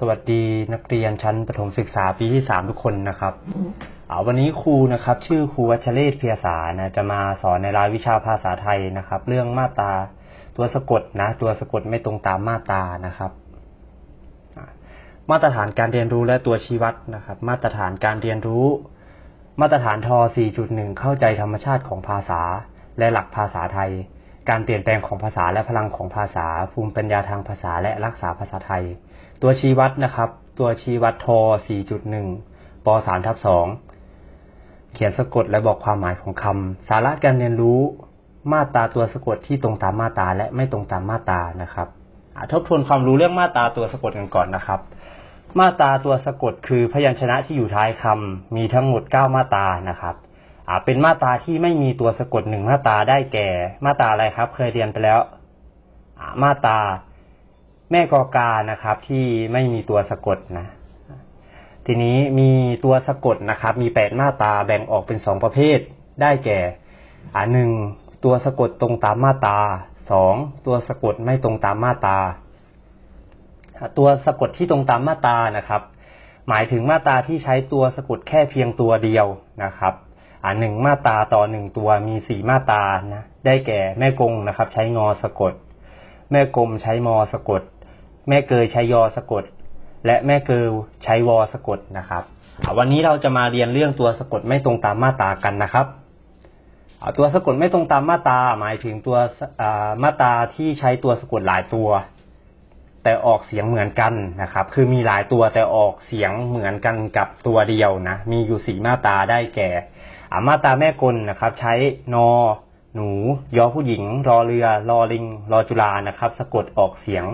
สวัสดีนักเรียนชั้นประถมศึกษาปีที่สามทุกคนนะครับอ่าวันนี้ครูนะครับ ชื่อครูวัชเรศเพียสานะจะมาสอนในรายวิชาภาษาไทยนะครับ เรื่องมาตราตัวสะกดนะ ตัวสะกดไม่ตรงตามมาตรานะครับอ่ามาตรฐานการเรียนรู้และตัวชี้วัดนะครับ มาตรฐานการเรียนรู้ มาตรฐานท4.1 เข้าใจธรรมชาติของภาษา และหลักภาษาไทย การเปลี่ยนแปลงของภาษาและพลังของภาษา ภูมิปัญญาทางภาษาและรักษาภาษาไทย ตัวชี้วัดนะครับ ตัวชี้วัดท4.1 ป 3 ทับ 2 เขียนสะกดและบอกความหมายของคำ สาระการเรียนรู้มาตราตัวสะกดที่ตรงตามมาตราและไม่ตรงตามมาตรานะครับทบทวนความรู้เรื่องมาตราตัวสะกดกันก่อนนะครับ มาตราตัวสะกดคือพยัญชนะที่อยู่ท้ายคำมีทั้งหมด 9 มาตรานะครับเป็นมาตราที่ไม่มีตัวสะกดหนึ่งมาตราได้แก่ มาตราอะไรครับ เคยเรียนไปแล้ว มาตรา แม่กอกานะครับ ที่ไม่มีตัวสะกดนะ ทีนี้มีตัวสะกดนะครับ มีแปดมาตาแบ่งออกเป็นสองประเภท ได้แก่อ่าหนึ่งตัวสะกดตรงตามมาตาสองตัวสะกดไม่ตรงตามมาตา ตัวสะกดที่ตรงตามมาตานะครับ หมายถึงมาตาที่ใช้ตัวสะกดแค่เพียงตัวเดียวนะครับอ่าหนึ่งมาตาต่อหนึ่งตัวมีสี่มาตานะได้แก่แม่กงนะครับ ใช้งอสะกด แม่กลมใช้มอสะกด แม่เกยใช้ยอสะกด และแม่เกิลใช้วอสะกดนะครับวันนี้เราจะมาเรียนเรื่องตัวสะกดไม่ตรงตามมาตรากันนะครับตัวสะกดไม่ตรงตามมาตราหมายถึงตัวมาตราที่ใช้ตัวสะกดหลายตัว แต่ออกเสียงเหมือนกันนะครับ คือมีหลายตัวแต่ออกเสียงเหมือนกันกับตัวเดียวนะ มีอยู่สี่มาตราได้แก่มาตราแม่กลนะครับ ใช้นอหนู ยอผู้หญิง รอเรือ รอลิง รอจุฬานะครับ สะกดออกเสียง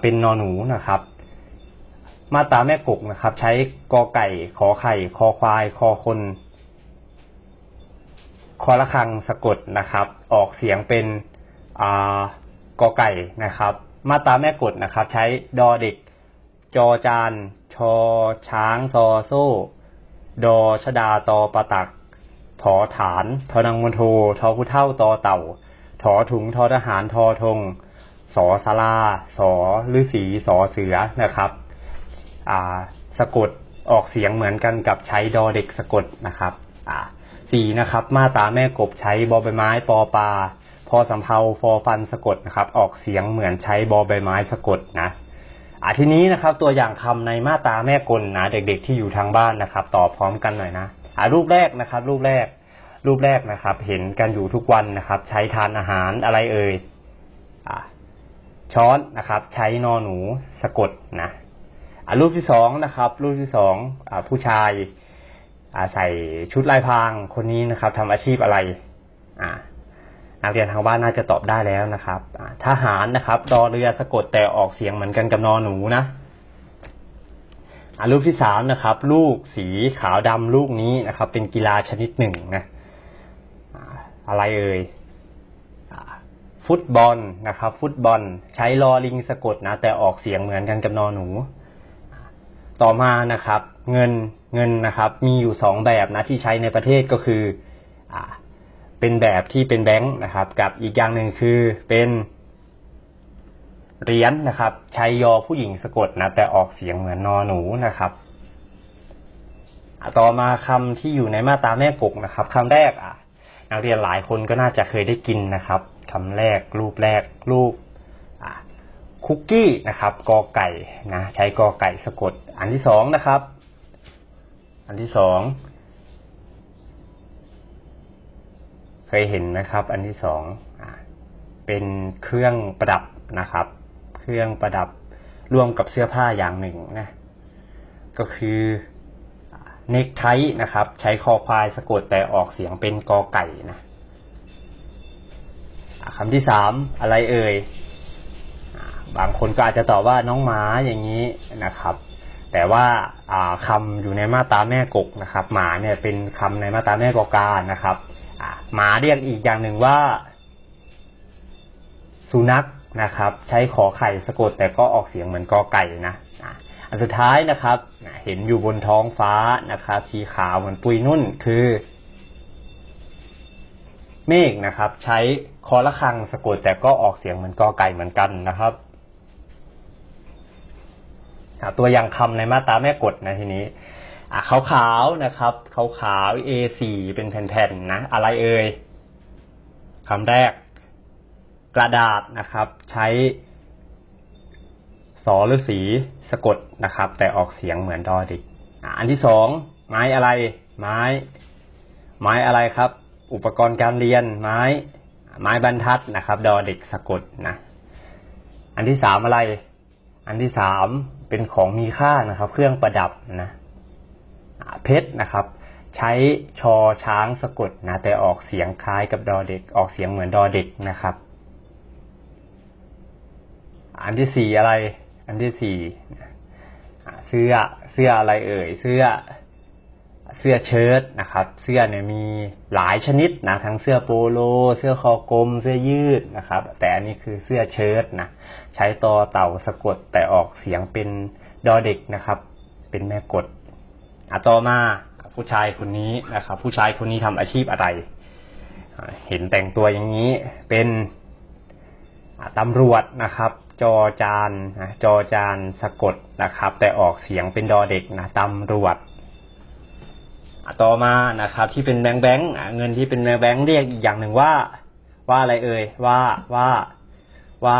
เป็นนอนหนูนะครับ มาตราแม่กกนะครับ ใช้กอไก่ขอไข่ คอควาย คอคน คอละคังสะกดนะครับ ออกเสียงเป็นอ่ากอไก่นะครับ มาตราแม่กดนะครับ ใช้ดอเด็ก จอจานชอช้างซอโซ่ ดอชดาตอประตักถอฐานทอนังมณโททอผู้เท่าตอเต่า ถอถุงทอทหารทอธง สอสาราสอฤาษีสอเสือนะครับอ่าสะกดออกเสียงเหมือนกันกับใช้ดอเด็กสะกดนะครับอ่าสี่นะครับ มาตาแม่กบใช้บอใบไม้ปอปลาพอสำเพาฟอฟันสะกดนะครับ ออกเสียงเหมือนใช้บอใบไม้สะกดนะอ่าทีนี้นะครับ ตัวอย่างคำในมาตาแม่กลนะเด็ก ๆ ที่อยู่ทางบ้านนะครับ ตอบพร้อมกันหน่อยนะอ่ารูปแรกนะครับ รูปแรก รูปแรกนะครับ เห็นกันอยู่ทุกวันนะครับ ใช้ทานอาหารอะไรเอ่ยอ่า ช้อนนะครับ ใช้นอหนูสะกดนะรูปที่สองนะครับ รูปที่สองอผู้ชายาใส่ชุดลายพรางคนนี้นะครับทำอาชีพอะไรอ่านักเรียนทางบ้านน่าจะตอบได้แล้วนะครับทหารนะครับรอเรือสะกดแต่ออกเสียงเหมือนกันกับนอหนูนะรูปที่สามนะครับ ลูกสีขาวดำลูกนี้นะครับ เป็นกีฬาชนิดหนึ่งนะอะไรเอ่ย ฟุตบอลนะครับ ฟุตบอล ใช้ลอลิงสะกดนะ แต่ออกเสียงเหมือนกันกับนอหนู ต่อมานะครับ เงินเงินนะครับ มีอยู่สองแบบนะที่ใช้ในประเทศก็คืออ่าเป็นแบบที่เป็นแบงค์นะครับ กับอีกอย่างหนึ่งคือเป็นเหรียญนะครับ ใช้ยอผู้หญิงสะกดนะแต่ออกเสียงเหมือนนอหนูนะครับต่อมาคำที่อยู่ในมาตราแม่กกนะครับคำแรกอะนักเรียนหลายคนก็น่าจะเคยได้กินนะครับ คำแรก รูปแรก รูปคุกกี้นะครับกอไก่นะใช้กอไก่สะกด อันที่สองนะครับ อันที่สองเคยเห็นไหมครับ อันที่สองอเป็นเครื่องประดับนะครับ เครื่องประดับร่วมกับเสื้อผ้าอย่างหนึ่งนะก็คือเนกไทนะครับ ใช้คอควายสะกดแต่ออกเสียงเป็นกอไก่นะ คำที่สามอะไรเอ่ยบางคนก็อาจจะตอบว่าน้องหมาอย่างนี้นะครับ แต่ว่าอ่าคำอยู่ในมาตราแม่กกนะครับ หมาเนี่ยเป็นคำในมาตราแม่กกานะครับหมาเรียกอีกอย่างหนึ่งว่า สุนัขนะครับ ใช้ขอไข่สะกดแต่ก็ออกเสียงเหมือนกอไก่นะอันสุดท้ายนะครับ เห็นอยู่บนท้องฟ้านะครับสีขาวเหมือนปุยนุ่นคือ เมฆนะครับ ใช้คอละคังสะกดแต่ก็ออกเสียงเหมือนกอไก่เหมือนกันนะครับตัวอย่างคำในมาตราแม่กฎนะทีนี้อะขาวๆนะครับขาวๆ A4 เป็นแผ่นๆนะ อะไรเอ่ยคำแรก กระดาษนะครับ ใช้สอหรือสีสะกดนะครับ แต่ออกเสียงเหมือนดอด็กอันที่สองไม้อะไร ไม้ ไม้อะไรครับ อุปกรณ์การเรียนไม้ ไม้บรรทัดนะครับ ดอเด็กสะกดนะอันที่สามอะไร อันที่สามเป็นของมีค่านะครับ เครื่องประดับนะเพชรนะครับ ใช้ชอช้างสะกดนะแต่ออกเสียงคล้ายกับดอเด็ก ออกเสียงเหมือนดอเด็กนะครับ อันที่สี่อะไร อันที่สี่เสื้อเสื้ออะไรเอ่ย เสื้อ เสื้อเชิ้ตนะครับ เสื้อเนี่ยมีหลายชนิดนะทั้งเสื้อโปโล เสื้อคอกลม เสื้อยืดนะครับ แต่อันนี้คือเสื้อเชิ้ตนะใช้ตอเต่าสะกดแต่ออกเสียงเป็นดอเด็กนะครับ เป็นแม่กดอะต่อมาผู้ชายคนนี้นะครับ ผู้ชายคนนี้ทำอาชีพอะไร เห็นแต่งตัวอย่างนี้เป็นตำรวจนะครับ จอจานนะจอจานสะกดนะครับ แต่ออกเสียงเป็นดอเด็กนะตำรวจ ต่อมานะครับ ที่เป็นแบงค์แบงค์เงินที่เป็นแบงค์แบงค์เรียกอีกอย่างหนึ่งว่า ว่าอะไรเอ่ยว่าว่าว่า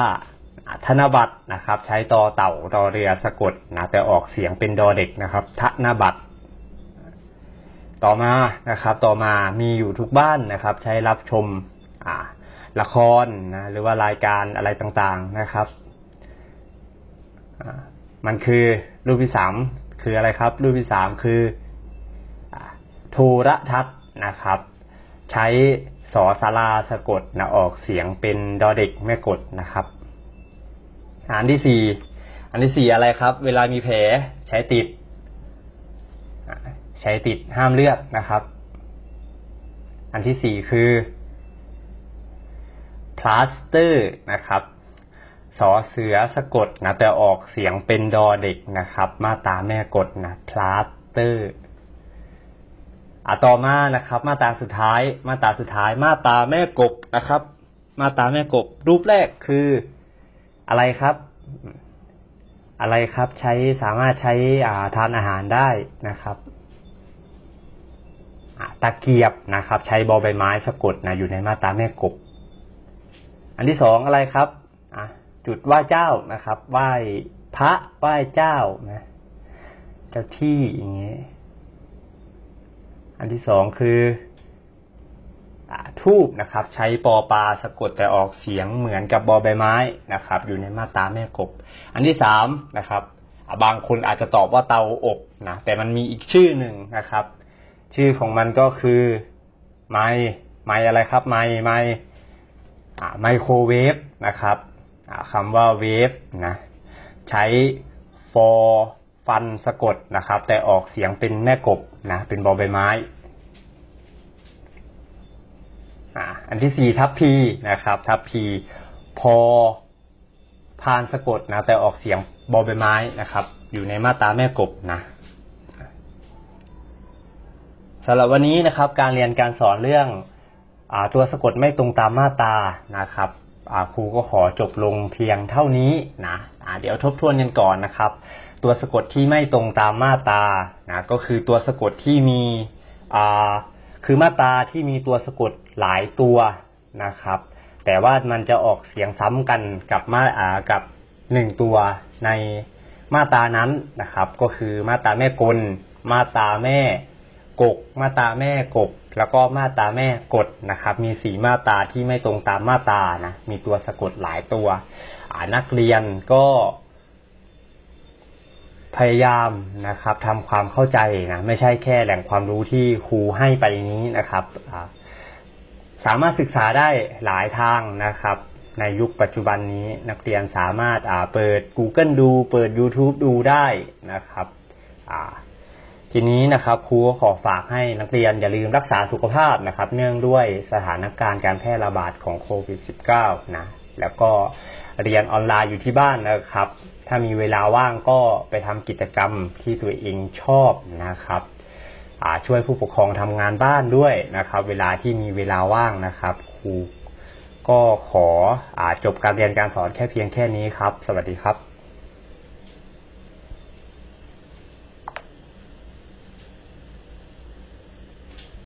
ธนบัตรนะครับ ใช้ต่อเต่ารอเรือสะกดนะแต่ออกเสียงเป็นดอเด็กนะครับธนบัตรต่อมานะครับ ต่อมามีอยู่ทุกบ้านนะครับ ใช้รับชมอ่าละครนะหรือว่ารายการอะไรต่างๆนะครับ มันคือรูปที่สามคืออะไรครับ รูปที่สามคือ ทูรทัศนะครับ ใช้สอสาราสะกดนะออกเสียงเป็นดอเด็กแม่กดนะครับอันที่สี่อันที่สี่อะไรครับ เวลามีแผลใช้ติด ใช้ติดห้ามเลือดนะครับ อันที่สี่คือพลาสเตอร์นะครับสอเสือสะกดนะแต่ออกเสียงเป็นดอเด็กนะครับ มาตาแม่กดนะพลาสเตอร์ อะต่อมานะครับ มาตาสุดท้าย มาตาสุดท้าย มาตาแม่กบนะครับ มาตาแม่กบ รูปแรกคืออะไรครับ อะไรครับใช้สามารถใช้อ่าทานอาหารได้นะครับตะเกียบนะครับ ใช้บอใบไม้สะกดนะอยู่ในมาตาแม่กบ อันที่สองอะไรครับอะจุดไหว้เจ้านะครับไหว้พระไหว้เจ้านะเจ้าที่อย่างเงี้ย อันที่สองคืออทูบนะครับ ใช้ปอปลาสะกดแต่ออกเสียงเหมือนกับบอใบไม้นะครับ อยู่ในมาตราแม่กบ อันที่สามนะครับ บางคนอาจจะตอบว่าเตาอบนะแต่มันมีอีกชื่อหนึ่งนะครับ ชื่อของมันก็คือไม้ไม้อะไรครับ ไม้ไมอ่าไมโครเวฟนะครับคำว่าเวฟนะใช้ฟอ ฟันสะกดนะครับ แต่ออกเสียงเป็นแม่กบนะเป็นบอใบไม้อ่าอันที่สี่ทับพีนะครับ ทับพีพอพานสะกดนะ แต่ออกเสียงบอใบไม้นะครับ อยู่ในมาตราแม่กบนะสำหรับวันนี้นะครับ การเรียนการสอนเรื่องอาตัวสะกดไม่ตรงตามมาตรานะครับอ่าครูก็ขอจบลงเพียงเท่านี้นะอ่าเดี๋ยวทบทวนกันก่อนนะครับ ตัวสะกดที่ไม่ตรงตามมาตรานะก็คือตัวสะกดที่มีอ่าคือมาตราที่มีตัวสะกดหลายตัวนะครับ แต่ว่ามันจะออกเสียงซ้ำกันกับมาอ่ากับหนึ่งตัวในมาตรานั้นนะครับ ก็คือมาตราแม่กล มาตราแม่กก มาตราแม่กบแล้วก็มาตราแม่กดนะครับ มีสีมาตราที่ไม่ตรงตามมาตรานะมีตัวสะกดหลายตัวอ่านักเรียนก็ พยายามนะครับทำความเข้าใจนะไม่ใช่แค่แหล่งความรู้ที่ครูให้ไปนี้นะครับสามารถศึกษาได้หลายทางนะครับ ในยุคปัจจุบันนี้นักเรียนสามารถาเปิด Google ดู เปิด YouTube ดูได้นะครับทีนี้นะครับครูขอฝากให้นักเรียนอย่าลืมรักษาสุขภาพนะครับ เนื่องด้วยสถานการณ์การแพร่ระบาดของโควิด -19 นะแล้วก็เรียนออนไลน์อยู่ที่บ้านนะครับ ถ้ามีเวลาว่างก็ไปทำกิจกรรมที่ตัวเองชอบนะครับช่วยผู้ปกครองทำงานบ้านด้วยนะครับ เวลาที่มีเวลาว่างนะครับครูก็ขออจบการเรียนการสอนแค่เพียงแค่นี้ครับ สวัสดีครับ